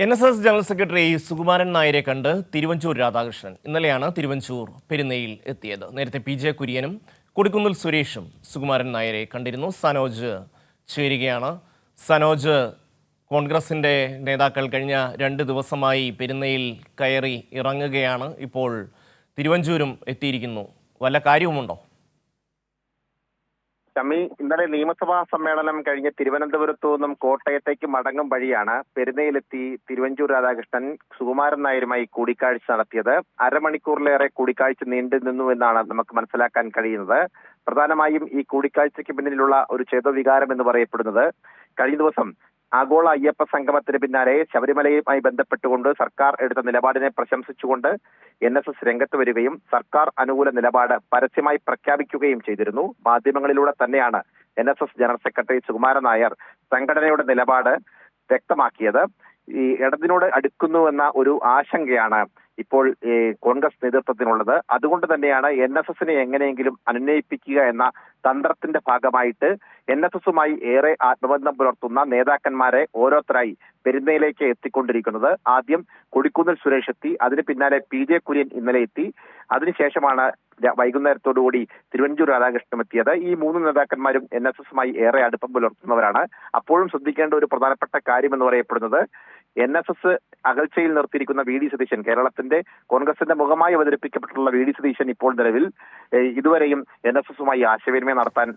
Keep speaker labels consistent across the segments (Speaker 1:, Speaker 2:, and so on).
Speaker 1: N S S general secretary Sukumaran നായരെ കണ്ട് തിരുവഞ്ചൂർ രാധാകൃഷ്ണൻ ഇന്നലെയാണ് തിരുവഞ്ചൂർ പെരുന്നയിൽ എത്തിയത്. നേരത്തെ പി ജെ കുര്യനും കൊടിക്കുന്നിൽ സുരേഷും സുകുമാരൻ നായരെ കണ്ടിരുന്നു. സനോജ് ചേരുകയാണ്. സനോജ് കോൺഗ്രസിന്റെ നേതാക്കൾ കഴിഞ്ഞ രണ്ട് ദിവസമായി പെരുന്നയിൽ കയറി ഇറങ്ങുകയാണ്. ഇപ്പോൾ തിരുവഞ്ചൂരും എത്തിയിരിക്കുന്നു. വല്ല കാര്യവുമുണ്ടോ?
Speaker 2: ഷമി ഇന്നലെ നിയമസഭാ സമ്മേളനം കഴിഞ്ഞ് തിരുവനന്തപുരത്തു നിന്നും കോട്ടയത്തേക്ക് മടങ്ങും വഴിയാണ് പെരുന്നയിലെത്തി തിരുവഞ്ചൂർ രാധാകൃഷ്ണൻ സുകുമാരൻ നായരുമായി കൂടിക്കാഴ്ച നടത്തിയത്. അരമണിക്കൂറിലേറെ കൂടിക്കാഴ്ച നീണ്ടു നിന്നു എന്നാണ് നമുക്ക് മനസ്സിലാക്കാൻ കഴിയുന്നത്. പ്രധാനമായും ഈ കൂടിക്കാഴ്ചയ്ക്ക് പിന്നിലുള്ള ഒരു ചേതോവികാരം എന്ന് പറയപ്പെടുന്നത് കഴിഞ്ഞ ദിവസം ആഗോള അയ്യപ്പ സംഗമത്തിന് പിന്നാലെ ശബരിമലയുമായി ബന്ധപ്പെട്ടുകൊണ്ട് സർക്കാർ എടുത്ത നിലപാടിനെ പ്രശംസിച്ചുകൊണ്ട് എൻ എസ് എസ് രംഗത്ത് വരികയും സർക്കാർ അനുകൂല നിലപാട് പരസ്യമായി പ്രഖ്യാപിക്കുകയും ചെയ്തിരുന്നു. മാധ്യമങ്ങളിലൂടെ തന്നെയാണ് N S S general secretary Sukumaran Nair സംഘടനയുടെ നിലപാട് വ്യക്തമാക്കിയത്. ഈ ഇടതിനോട് അടുക്കുന്നു എന്ന ഒരു ആശങ്കയാണ് ഇപ്പോൾ കോൺഗ്രസ് നേതൃത്വത്തിനുള്ളത്. അതുകൊണ്ട് തന്നെയാണ് എൻ എസ് എസിനെ എങ്ങനെയെങ്കിലും അനുനയിപ്പിക്കുക എന്ന തന്ത്രത്തിന്റെ ഭാഗമായിട്ട് എൻ എസ് എസുമായി ഏറെ ആത്മബന്ധം പുലർത്തുന്ന നേതാക്കന്മാരെ ഓരോരുത്തരായി പെരുന്നയിലേക്ക് എത്തിക്കൊണ്ടിരിക്കുന്നത്. ആദ്യം കൊടിക്കുന്നിൽ സുരേഷ് എത്തി അതിന് പിന്നാലെ പി ജെ കുര്യൻ ഇന്നലെ എത്തി. അതിനുശേഷമാണ് വൈകുന്നേരത്തോടുകൂടി തിരുവഞ്ചൂർ രാധാകൃഷ്ണൻ എത്തിയത്. ഈ മൂന്ന് നേതാക്കന്മാരും എൻ എസ് എസുമായി ഏറെ അടുപ്പം പുലർത്തുന്നവരാണ്. അപ്പോഴും ശ്രദ്ധിക്കേണ്ട ഒരു പ്രധാനപ്പെട്ട കാര്യം എന്ന് പറയപ്പെടുന്നത് എൻ എസ് എസ് അകൽച്ചയിൽ നിർത്തിയിരിക്കുന്ന വി ഡി സതീശൻ കോൺഗ്രസിന്റെ മുഖമായി അവതരിപ്പിക്കപ്പെട്ടിട്ടുള്ള വി ഡി സതീശൻ ഇപ്പോൾ നിലവിൽ ഇതുവരെയും എൻ എസ് എസുമായി ആശയവിനിമയം നടത്താൻ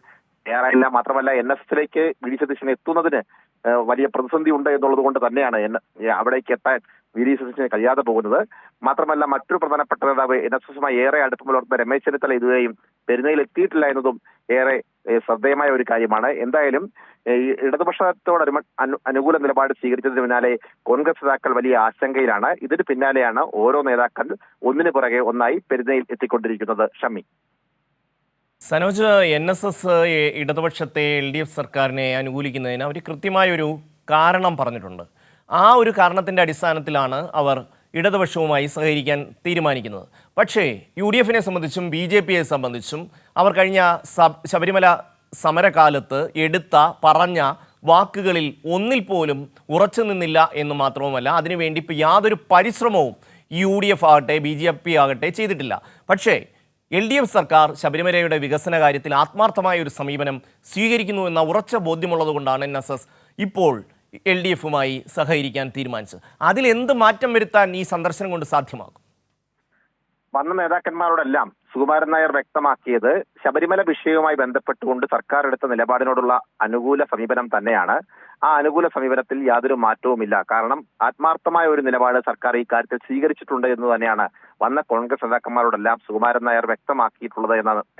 Speaker 2: തയ്യാറായില്ല മാത്രമല്ല എൻ എസ് എസിലേക്ക് വി ഡി സതീശൻ എത്തുന്നതിന് വലിയ പ്രതിസന്ധി ഉണ്ട് എന്നുള്ളത് കൊണ്ട് തന്നെയാണ് അവിടേക്ക് എത്താൻ വി സതീശന് കഴിയാതെ പോകുന്നത്. മാത്രമല്ല മറ്റൊരു പ്രധാനപ്പെട്ട നേതാവ് എൻ എസ് എസുമായി ഏറെ അടുപ്പം പുലർത്തുന്ന രമേശ് ചെന്നിത്തല ഇതുവരെയും പെരുന്നയിൽ എത്തിയിട്ടില്ല എന്നതും ഏറെ ശ്രദ്ധേയമായ ഒരു കാര്യമാണ്. എന്തായാലും ഇടതുപക്ഷത്തോട് അനു- അനുകൂല നിലപാട് സ്വീകരിച്ചതിന് പിന്നാലെ കോൺഗ്രസ് നേതാക്കൾ വലിയ ആശങ്കയിലാണ്. ഇതിന് പിന്നാലെയാണ് ഓരോ നേതാക്കൾ ഒന്നിനു പുറകെ ഒന്നായി പെരുന്നയിൽ എത്തിക്കൊണ്ടിരിക്കുന്നത്. Shami
Speaker 1: Sanoj N S S ഇടതുപക്ഷത്തെ എൽ ഡി എഫ് സർക്കാരിനെ അനുകൂലിക്കുന്നതിന് അവർ കൃത്യമായൊരു കാരണം പറഞ്ഞിട്ടുണ്ട്. ആ ഒരു കാരണത്തിന്റെ അടിസ്ഥാനത്തിലാണ് അവർ ഇടതുപക്ഷവുമായി സഹകരിക്കാൻ തീരുമാനിക്കുന്നത്. പക്ഷേ യു ഡി എഫിനെ സംബന്ധിച്ചും ബി ജെ പിയെ സംബന്ധിച്ചും അവർ കഴിഞ്ഞ ശബരിമല സമരകാലത്ത് എടുത്ത പറഞ്ഞ വാക്കുകളിൽ ഒന്നിൽ പോലും ഉറച്ചു നിന്നില്ല എന്ന് മാത്രവുമല്ല അതിനുവേണ്ടി ഇപ്പോൾ യാതൊരു പരിശ്രമവും യു ഡി എഫ് ആകട്ടെ ബി ജെ പി ആകട്ടെ ചെയ്തിട്ടില്ല. പക്ഷേ എൽ ഡി എഫ് സർക്കാർ ശബരിമലയുടെ വികസന കാര്യത്തിൽ ആത്മാർത്ഥമായ ഒരു സമീപനം സ്വീകരിക്കുന്നു എന്ന ഉറച്ച ബോധ്യമുള്ളതുകൊണ്ടാണ് എൻ എസ് എസ് ഇപ്പോൾ എൽ ഡി എഫുമായി സഹകരിക്കാൻ തീരുമാനിച്ചത്. അതിൽ എന്ത് മാറ്റം വരുത്താൻ ഈ സന്ദർശനം കൊണ്ട് സാധ്യമാകും?
Speaker 2: വന്ന നേതാക്കന്മാരോടെല്ലാം സുകുമാരൻ നായർ വ്യക്തമാക്കിയത് ശബരിമല വിഷയവുമായി ബന്ധപ്പെട്ടുകൊണ്ട് സർക്കാർ എടുത്ത നിലപാടിനോടുള്ള അനുകൂല സമീപനം തന്നെയാണ്. ആ അനുകൂല സമീപനത്തിൽ യാതൊരു മാറ്റവുമില്ല. കാരണം ആത്മാർത്ഥമായ ഒരു നിലപാട് സർക്കാർ ഈ കാര്യത്തിൽ സ്വീകരിച്ചിട്ടുണ്ട് എന്ന് തന്നെയാണ് വന്ന കോൺഗ്രസ് നേതാക്കന്മാരോടെല്ലാം സുകുമാരൻ നായർ വ്യക്തമാക്കിയിട്ടുള്ളത്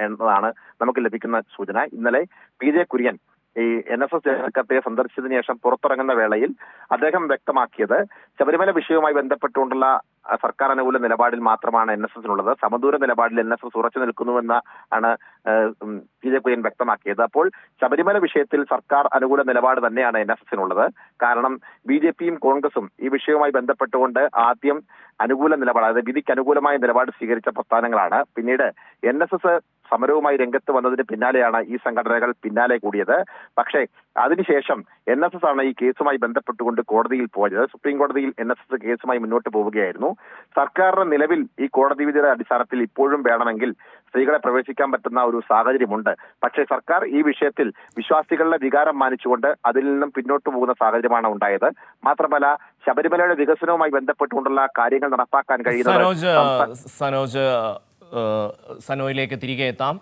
Speaker 2: എന്നതാണ് നമുക്ക് ലഭിക്കുന്ന സൂചന. ഇന്നലെ പി ജെ കുര്യൻ ഈ എൻ എസ് എസ് ജനറൽ സന്ദർശിച്ചതിന് ശേഷം പുറത്തിറങ്ങുന്ന വേളയിൽ അദ്ദേഹം വ്യക്തമാക്കിയത് ശബരിമല വിഷയവുമായി ബന്ധപ്പെട്ടുകൊണ്ടുള്ള സർക്കാർ അനുകൂല നിലപാടിൽ മാത്രമാണ് എൻ എസ് എസിനുള്ളത്. സമദൂര നിലപാടിൽ എൻ എസ് എസ് ഉറച്ചു നിൽക്കുന്നുവെന്ന് ആണ് പി ജെ കുര്യൻ വ്യക്തമാക്കിയത്. അപ്പോൾ ശബരിമല വിഷയത്തിൽ സർക്കാർ അനുകൂല നിലപാട് തന്നെയാണ് എൻ എസ് എസിനുള്ളത്. കാരണം ബി ജെ പിയും കോൺഗ്രസും ഈ വിഷയവുമായി ബന്ധപ്പെട്ടുകൊണ്ട് ആദ്യം അനുകൂല നിലപാട് അതായത് വിധിക്ക് അനുകൂലമായ നിലപാട് സ്വീകരിച്ച പ്രസ്ഥാനങ്ങളാണ്. പിന്നീട് എൻ എസ് എസ് സമരവുമായി രംഗത്ത് വന്നതിന് പിന്നാലെയാണ് ഈ സംഘടനകൾ പിന്നാലെ കൂടിയത്. പക്ഷേ അതിനുശേഷം എൻ എസ് എസ് ആണ് ഈ കേസുമായി ബന്ധപ്പെട്ടുകൊണ്ട് കോടതിയിൽ പോയത്. സുപ്രീം കോടതിയിൽ എൻ എസ് എസ് കേസുമായി മുന്നോട്ട് പോവുകയായിരുന്നു. സർക്കാരിന്റെ നിലവിൽ ഈ കോടതി വിധിയുടെ അടിസ്ഥാനത്തിൽ ഇപ്പോഴും വേണമെങ്കിൽ സ്ത്രീകളെ പ്രവേശിക്കാൻ പറ്റുന്ന ഒരു സാഹചര്യമുണ്ട്. പക്ഷേ സർക്കാർ ഈ വിഷയത്തിൽ വിശ്വാസികളുടെ വികാരം മാനിച്ചുകൊണ്ട് അതിൽ നിന്നും പിന്നോട്ട് പോകുന്ന സാഹചര്യമാണ് ഉണ്ടായത്. മാത്രമല്ല ശബരിമലയുടെ വികസനവുമായി ബന്ധപ്പെട്ടുകൊണ്ടുള്ള കാര്യങ്ങൾ നടപ്പാക്കാൻ കഴിയുന്ന
Speaker 1: സനോജ് സനോയിലേക്ക് തിരികെ എത്താം.